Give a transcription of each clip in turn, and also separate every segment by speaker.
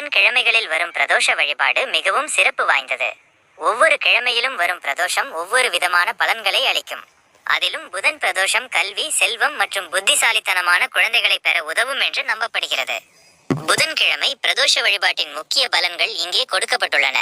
Speaker 1: புதன்கிழமைகளில் வரும் பிரதோஷ வழிபாடு மிகவும் சிறப்பு வாய்ந்தது. ஒவ்வொரு கிழமையிலும் வரும் பிரதோஷம் ஒவ்வொரு விதமான பலன்களை அளிக்கும். அதிலும் புதன் பிரதோஷம் கல்வி செல்வம் மற்றும் புத்திசாலித்தனமான குழந்தைகளை பெற உதவும் என்று நம்பப்படுகிறது. புதன்கிழமை பிரதோஷ வழிபாட்டின் முக்கிய பலன்கள் இங்கே கொடுக்கப்பட்டுள்ளன.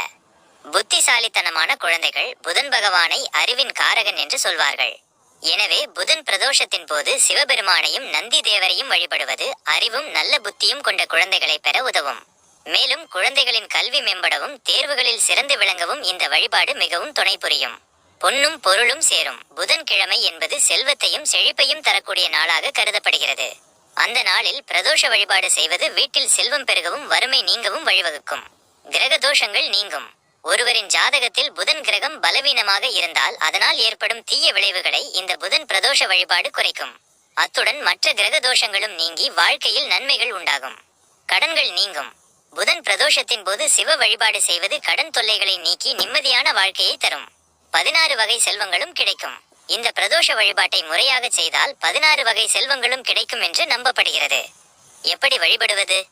Speaker 1: புத்திசாலித்தனமான குழந்தைகள் புதன் பகவானை அறிவின் காரகன் என்று சொல்வார்கள். எனவே புதன் பிரதோஷத்தின் போது சிவபெருமானையும் நந்தி தேவரையும் வழிபடுவது அறிவும் நல்ல புத்தியும் கொண்ட குழந்தைகளை பெற உதவும். மேலும் குழந்தைகளின் கல்வி மேம்படவும் தேர்வுகளில் சிறந்து விளங்கவும் இந்த வழிபாடு மிகவும் துணை புரியும். பொன்னும் பொருளும் சேரும். புதன்கிழமை என்பது செல்வத்தையும் செழிப்பையும் தரக்கூடிய நாளாக கருதப்படுகிறது. அந்த நாளில் பிரதோஷ வழிபாடு செய்வது வீட்டில் செல்வம் பெருகவும் வறுமை நீங்கவும் வழிவகுக்கும். கிரக தோஷங்கள் நீங்கும். ஒருவரின் ஜாதகத்தில் புதன் கிரகம் பலவீனமாக இருந்தால் அதனால் ஏற்படும் தீய விளைவுகளை இந்த புதன் பிரதோஷ வழிபாடு குறைக்கும். அத்துடன் மற்ற கிரக தோஷங்களும் நீங்கி வாழ்க்கையில் நன்மைகள் உண்டாகும். கடன்கள் நீங்கும். புதன் பிரதோஷத்தின் போது சிவ வழிபாடு செய்வது கடன் தொல்லைகளை நீக்கி நிம்மதியான வாழ்க்கையை தரும். பதினாறு வகை செல்வங்களும் கிடைக்கும். இந்த பிரதோஷ வழிபாட்டை முறையாக செய்தால் பதினாறு வகை செல்வங்களும் கிடைக்கும் என்று நம்பப்படுகிறது. எப்படி வழிபடுவது?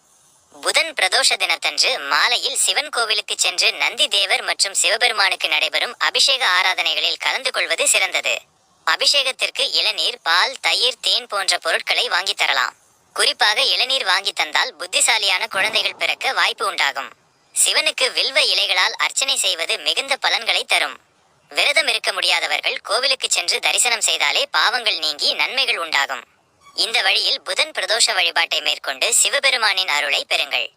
Speaker 1: புதன் பிரதோஷ தினத்தன்று மாலையில் சிவன் கோவிலுக்கு சென்று நந்தி தேவர் மற்றும் சிவபெருமானுக்கு நடைபெறும் அபிஷேக ஆராதனைகளில் கலந்து கொள்வது சிறந்தது. அபிஷேகத்திற்கு இளநீர் பால் தயிர் தேன் போன்ற பொருட்களை வாங்கித் தரலாம். குறிப்பாக இளநீர் வாங்கி தந்தால் புத்திசாலியான குழந்தைகள் பிறக்க வாய்ப்பு உண்டாகும். சிவனுக்கு வில்வ இலைகளால் அர்ச்சனை செய்வது மிகுந்த பலன்களை தரும். விரதம் இருக்க முடியாதவர்கள் கோவிலுக்கு சென்று தரிசனம் செய்தாலே பாவங்கள் நீங்கி நன்மைகள் உண்டாகும். இந்த வழியில் புதன் பிரதோஷ வழிபாட்டை மேற்கொண்டு சிவபெருமானின் அருளை பெறுங்கள்.